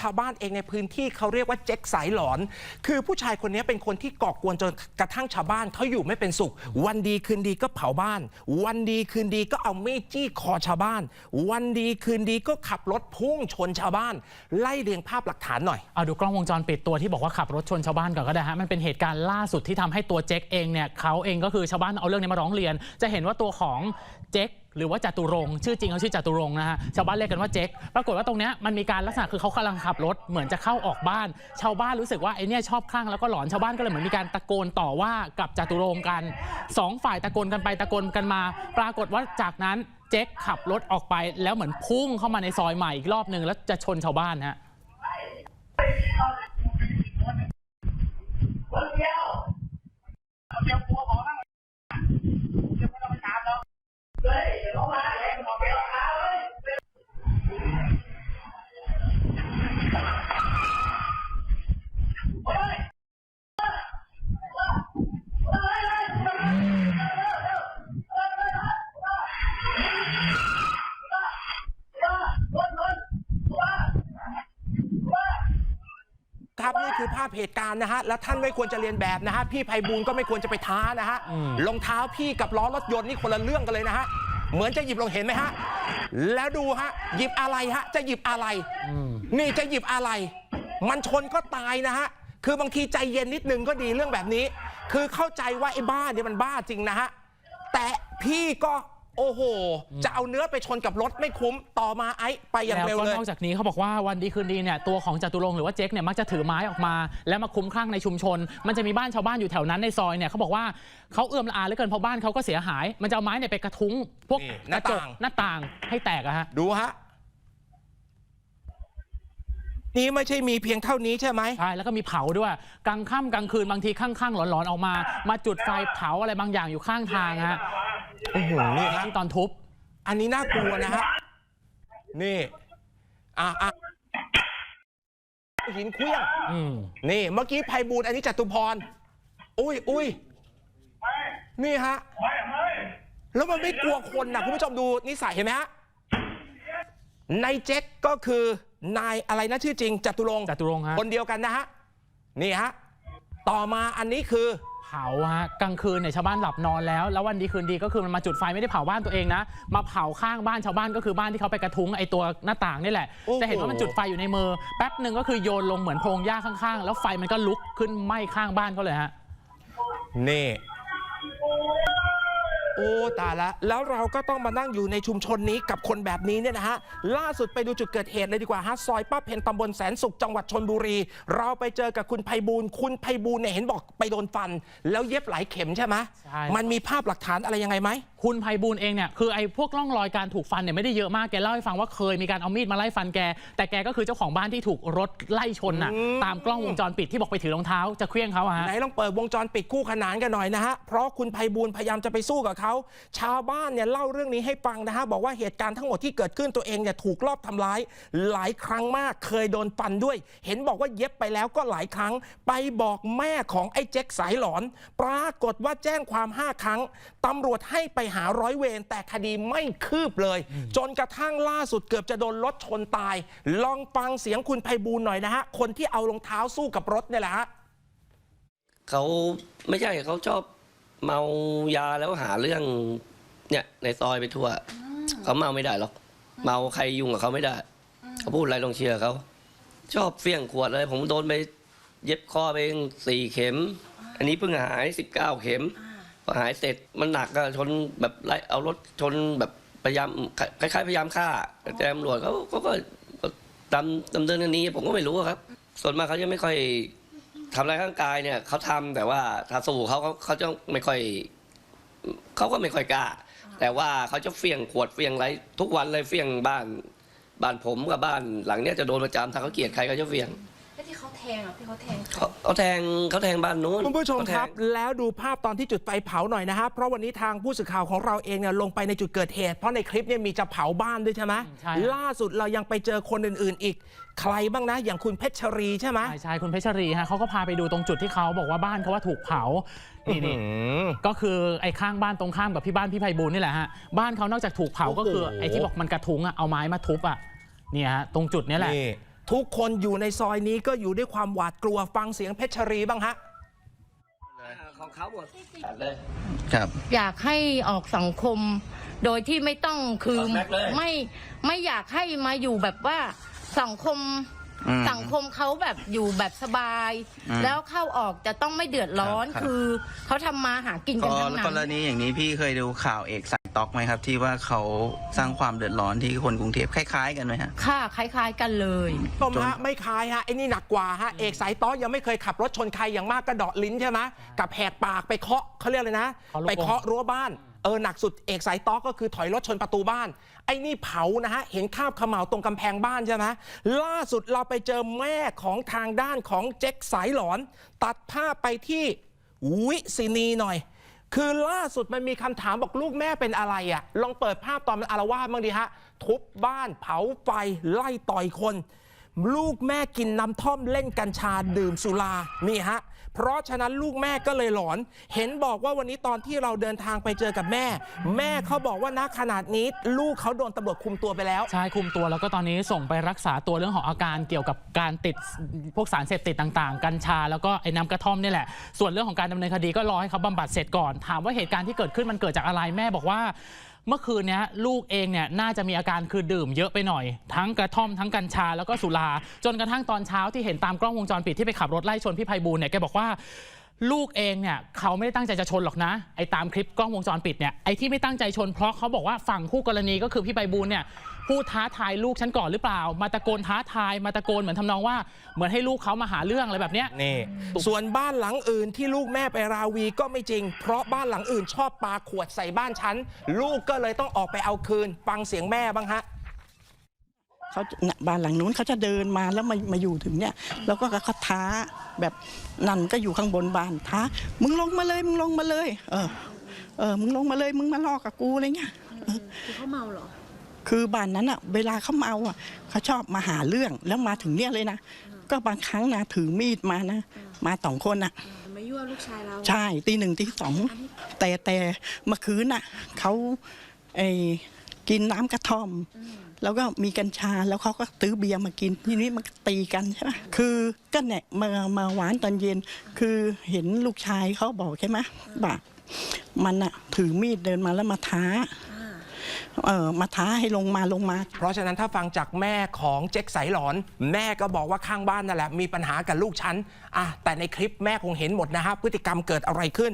ชาวบ้านเองในพื้นที่เขาเรียกว่าเจ๊กสายหลอน คือผู้ชายคนนี้เป็นคนที่ก่อกวนจนกระทั่งชาวบ้านเขาอยู่ไม่เป็นสุข วันดีคืนดีก็เผาบ้าน วันดีคืนดีก็เอามีดจี้คอชาวบ้าน วันดีคืนดีก็ขับรถพุ่งชนชาวบ้าน ไล่เรียงภาพหลักฐานหน่อยเอาดูกล้องวงจรปิดตัวที่บอกว่าขับรถชนชาวบ้านก่อนก็ได้ฮะมันเป็นเหตุการณ์ล่าสุดที่ทำให้ตัวเจ๊กเองเนี่ยเขาเองก็คือชาวบ้านเอาเรื่องนี้มาร้องเรียน จะเห็นว่าตัวของเจ๊กหรือว่าจตุรงชื่อจริงเขาชื่อจตุรงนะฮะชาวบ้านเรียกกันว่าเจ๊กปรากฏว่าตรงเนี้ยมันมีการลักษณะคือเขากำลังขับรถเหมือนจะเข้าออกบ้าน ชาวบ้านรู้สึกว่าไอ้เนี่ยชอบคลั่งแล้วก็หลอนชาวบ้านก็เลยเหมือนมีการตะโกนต่อว่ากับจตุรงกันสองฝ่ายตะโกนกันไปตะโกนกันมา ปรากฏว่าจากนั้นเจ๊กขับรถออกไปแล้วเหมือนพุ่งเข้ามาในซอยใหม่อีกรอบหนึ่งแล้วจะชนชาวบ้านฮะ คนเดียวเอาเดียวกลัวของนั่งเดี๋ยวไม่ต้องไปตามหรอก เฮ้ยเดี๋ยวเขามาเองบอกไปราคาเลยเฮ้ยคนคน ครับนี่คือภาพเหตุการณ์นะฮะแล้วท่านไม่ควรจะเรียนแบบนะฮะพี่ไพบูลย์ก็ไม่ควรจะไปท้านะฮะอืมรองเท้าพี่กับล้อรถยนต์นี่คนละเรื่องกันเลยนะฮะเหมือนจะหยิบลงเห็นไหมฮะแล้วดูฮะหยิบอะไรฮะจะหยิบอะไรอืมนี่จะหยิบอะไร มันชนก็ตายนะฮะคือบางทีใจเย็นนิดนึงก็ดีเรื่องแบบนี้ คือเข้าใจว่าไอ้บ้าเนี่ยมันบ้าจริงนะฮะแต่พี่ก็ โอ้โห จะเอาเนื้อไปชนกับรถไม่คุ้ม ต่อมาไอ้ไปอย่างแล้วเร็วก็เลยนอกจากนี้เขาบอกว่าวันดีคืนดีเนี่ยตัวของจตุรงค์หรือว่าเจ๊กเนี่ยมักจะถือไม้ออกมา แล้วมาคุ้มคลั่งในชุมชน มันจะมีบ้านชาวบ้านอยู่แถวนั้นในซอยเนี่ยเขาบอกว่าเขาเอื้อมละอาเหลือเกินเพราะบ้านเขาก็เสียหาย มันจะเอาไม้เนี่ยไปกระทุ้ง พวกนี่หกน้าระจกต่างหน้าต่างให้แตกอะฮะดูฮะนี่ไม่ใช่มีเพียงเท่านี้ใช่ไหมใช่แล้วก็มีเผาด้วยกลางค่ำกลางคืนบางทีข้างๆหลอนๆออกมา มาจุดไฟเผาอะไรบางอย่างอยู่ข้างทางฮะ โอ้โหนี่ฮะที่ตอนทุบ อันนี้น่ากลัวนะฮะ นี่ อะอะหินเคลี้ยงอืม นี่ เมื่อกี้ไพบูลย์อันนี้จตุพร อุ้ยอุ้ยนี่ฮะ แล้วมันไม่กลัวคนนะคุณผู้ชมดูนิสัยเห็นไหมฮะนายเจ๊กก็คือนายอะไรนะชื่อจริงจตุรงค์จตุรงค์ฮะ คนเดียวกันนะฮะ นี่ฮะ ต่อมาอันนี้คือ เผาฮะกลางคืนเนี่ยชาวบ้านหลับนอนแล้ว แล้ววันดีคืนดีก็คือมันมาจุดไฟไม่ได้เผาบ้านตัวเองนะ มาเผาข้างบ้านชาวบ้านก็คือบ้านที่เขาไปกระทุ้งไอตัวหน้าต่างนี่แหละ โอ้โห จะเห็นว่ามันจุดไฟอยู่ในมือแป๊บหนึ่งก็คือโยนลงเหมือนโพรงหญ้าข้างๆ แล้วไฟมันก็ลุกขึ้นไหม้ข้างบ้านเขาเลยฮะ นี่ โอ้ตายละแล้วเราก็ต้องมานั่งอยู่ในชุมชนนี้กับคนแบบนี้เนี่ยนะฮะล่าสุดไปดูจุดเกิดเหตุเลยดีกว่าฮะซอยป้าเพนตำบลแสนสุขจังหวัดชนบุรี เราไปเจอกับคุณไพบูลย์คุณไพบูลย์เนี่ยเห็นบอกไปโดนฟัน แล้วเย็บหลายเข็มใช่ไหมใช่ มันมีภาพหลักฐานอะไรยังไงไหม คุณไพบูลย์เองเนี่ยคือไอ้พวกร่องรอยการถูกฟันเนี่ยไม่ได้เยอะมากแกเล่าให้ฟังว่าเคยมีการเอามีดมาไล่ฟันแก แต่แกก็คือเจ้าของบ้านที่ถูกรถไล่ชนน่ะอืมตามกล้องวงจรปิดที่บอกไปถือรองเท้าจะเคลี้ยงเขาอะฮะ ไหนลองเปิดวงจรปิดคู่ขนานกันหน่อยนะฮะ เพราะคุณไพบูลย์พยายามจะไปสู้กับเขาชาวบ้านเนี่ยเล่าเรื่องนี้ให้ฟังนะฮะบอกว่าเหตุการณ์ทั้งหมดที่เกิดขึ้นตัวเองเนี่ยถูกลอบทำร้าย หลายครั้งมากเคยโดนฟันด้วย เห็นบอกว่าเย็บไปแล้วก็หลายครั้ง ไปบอกแม่ของไอ้เจ๊กสายหลอน ปรากฏว่าแจ้งความ5ครั้งตำรวจให้ไปหาร้อยเวรแต่คดีไม่คืบเลย จนกระทั่งล่าสุดเกือบจะโดนรถชนตาย ลองฟังเสียงคุณไพบูลหน่อยนะฮะ คนที่เอารองเท้าสู้กับรถเนี่ยแหละฮะเขาไม่ใช่เขาชอบ เมายาแล้วหาเรื่องเนี่ยในซอยไปทั่ว เขาเมาไม่ได้หรอก เมาใครยุ่งกับเขาไม่ได้ เขาพูดอะไรต้องเชื่อเขา ชอบเฟี้ยงขวดเลย ผมโดนไปเย็บคอไปเองสี่เข็ม อันนี้เพิ่งหายสิบเก้าเข็มพอหายเสร็จมันหนักอะชนแบบไล่เอารถชนแบบพยายามคล้ายๆพยายามฆ่า แต่ตำรวจเขาเขาก็ดำดำเนินคดีผมก็ไม่รู้อะครับ ส่วนมากเขาจะไม่ค่อย ทำร้ายร่างกายเนี่ยเขาทำแต่ว่าถ้าสู้เขาเขาเขาจะไม่ค่อยเขาก็ไม่ค่อยกล้า แต่ว่าเขาจะเฟี้ยงขวดเฟี้ยงอะไรทุกวันเลยเฟี้ยงบ้าน บ้านผมกับบ้านหลังเนี้ยจะโดนประจำถ้าเขาเกลียดใครเขาจะเฟี้ยง แล้วที่เขาแทงอะที่เขาแทงใคร เขาเขาแทงเขาแทงบ้านนู้นคุณผู้ชมเขาแทคง รับ แล้วดูภาพตอนที่จุดไฟเผาหน่อยนะฮะเพราะวันนี้ทางผู้สื่อข่าวของเราเองเนี่ยลงไปในจุดเกิดเหตุ เพราะในคลิปเนี่ยมีจะเผาบ้านด้วยใช่ไหมใช่ครับ ล่าสุดเรายังไปเจอคนอื่น ๆ อีก ใครบ้างนะ อย่างคุณเพชรชรีใช่ไหมใช่ใช่คุณเพชรรีฮะเขาก็พาไปดูตรงจุดที่เขาบอกว่าบ้านเขาว่าถูกเผานี่นี่อืมก็คือไอ้ข้างบ้านตรงข้ามกับพี่บ้านพี่ไพบูลย์นี่แหละฮะบ้านเขานอกจากถูกเผาโอ้โหก็คือไอ้ที่บอกมันกระทุ้งอะเอาไม้มาทุบอะเนี่ยฮะตรงจุดเนี้ยแหละ นี่ ทุกคนอยู่ในซอยนี้ก็อยู่ด้วยความหวาดกลัวฟังเสียงเพชรรีบ้างฮะของเขาหมดเลยครับ อยากให้ออกสังคม โดยที่ไม่ต้องคือถอดแม็กเลยไม่ไม่อยากให้มาอยู่แบบว่าสังคมอืมสังคมเขาแบบอยู่แบบสบายอืมแล้วเข้าออกจะต้องไม่เดือดร้อนครับคือเขาทำมาหากินก็กันทั้งนั้กรนณีอย่างนี้พี่เคยดูข่าวเอกสาย ต็อกไหมครับ ที่ว่าเขาสร้างความเดือดร้อนที่คนกรุงเทพคล้ายๆ กันไหมฮะ ค่ะ คล้ายๆกันเลยชมฮะไม่คล้ายฮะไอ้นี่หนักกว่าฮะเอกสายต้อยังไม่เคยขับรถชนใครอย่างมากก็เดาะลิ้นใช่ไหมกับแหกปากไปเคาะเขาเรียกเลยนะเคาะลูกไปเคาะรั้วบ้านเออหนักสุดเอกสายต้อก็คือถอยรถชนประตูบ้าน ไอ้นี่เผานะฮะเห็นข้าวขมเหลาตรงกำแพงบ้านใช่ไหมล่าสุดเราไปเจอแม่ของทางด้านของเจ๊กสายหลอน ตัดภาพไปที่วิศินีหน่อย คือล่าสุดมันมีคำถามบอกลูกแม่เป็นอะไรอะ่ะ ลองเปิดภาพตอนมันอารวาสบ้างดีฮะ ทุบบ้านเผาไฟไล่ต่อยคน ลูกแม่กินน้ำท่อมเล่นกัญชาดื่มสุรา นี่ฮะ เพราะฉะนั้นลูกแม่ก็เลยหลอน เห็นบอกว่าวันนี้ตอนที่เราเดินทางไปเจอกับแม่ แม่เขาบอกว่าณขนาดนี้ ลูกเขาโดนตำรวจคุมตัวไปแล้ว ใช่คุมตัวแล้วก็ตอนนี้ส่งไปรักษาตัวเรื่องของอาการเกี่ยวกับการติดพวกสารเสพติดต่างๆ กัญชาแล้วก็ไอ้น้ำกระท่อมนี่แหละ ส่วนเรื่องของการดำเนินคดีก็รอให้เขาบำบัดเสร็จก่อน ถามว่าเหตุการณ์ที่เกิดขึ้นมันเกิดจากอะไรแม่บอกว่า เมื่อคืนนี้ลูกเองเนี่ยน่าจะมีอาการคือดื่มเยอะไปหน่อย ทั้งกระท่อมทั้งกัญชาแล้วก็สุราจนกระทั่งตอนเช้าที่เห็นตามกล้องวงจรปิดที่ไปขับรถไล่ชนพี่ไพบูลเนี่ยแกบอกว่า ลูกเองเนี่ยเขาไม่ได้ตั้งใจจะชนหรอกนะไอ้ตามคลิปกล้องวงจรปิดเนี่ยไอ้ที่ไม่ตั้งใจชนเพราะเขาบอกว่าฝั่งคู่กรณีก็คือพี่ใบบูลย์เนี่ยพูดท้าทายลูกฉันก่อนหรือเปล่า มาตะโกนท้าทายมาตะโกนเหมือนทำนองว่า เหมือนให้ลูกเขามาหาเรื่องอะไรแบบเนี้ยนี่ ส่วนบ้านหลังอื่นที่ลูกแม่ไปราวีก็ไม่จริง เพราะบ้านหลังอื่นชอบปาขวดใส่บ้านฉันลูกก็เลยต้องออกไปเอาคืนฟังเสียงแม่บ้างฮะ เขาจะน่ะบ้านหลังนู้นเขาจะเดินมาแล้วมามาอยู่ถึงเนี่ยแล้วก็เขาท้าแบบนั่นก็อยู่ข้างบนบ้านท้า มึงลงมาเลยมึงลงมาเลย เออ เออ มึงลงมาเลยมึงมาลอกกับกูอะไรเงี้ยเออคือเขาเมาเหรอคือบ้านนั้นอะ เวลาเขาเมาอะเขาชอบมาหาเรื่องแล้วมาถึงเนี่ยเลยนะก็บางครั้งนะถือมีดมานะมาสองคนอะมายั่วลูกชายเราใช่ตีหนึ่งตีสองแต่แต่เมื่อคืนน่ะเขาไอ้ กินน้ำกระท่อม แล้วก็มีกัญชาแล้วเขาก็ตื้อเบียร์มากินทีนี้มันก็ตีกันใช่ไหมคือก็เนี่ยมามาหวานตอนเย็น คือเห็นลูกชายเขาบอกใช่ไหมบ่ามันอะถือมีดเดินมาแล้วมาท้าอ่าเออมาท้าให้ลงมาลงมา เพราะฉะนั้นถ้าฟังจากแม่ของเจ๊กสายหลอน แม่ก็บอกว่าข้างบ้านนั่นแหละมีปัญหากับลูกฉันอะแต่ในคลิปแม่คงเห็นหมดนะฮะพฤติกรรมเกิดอะไรขึ้น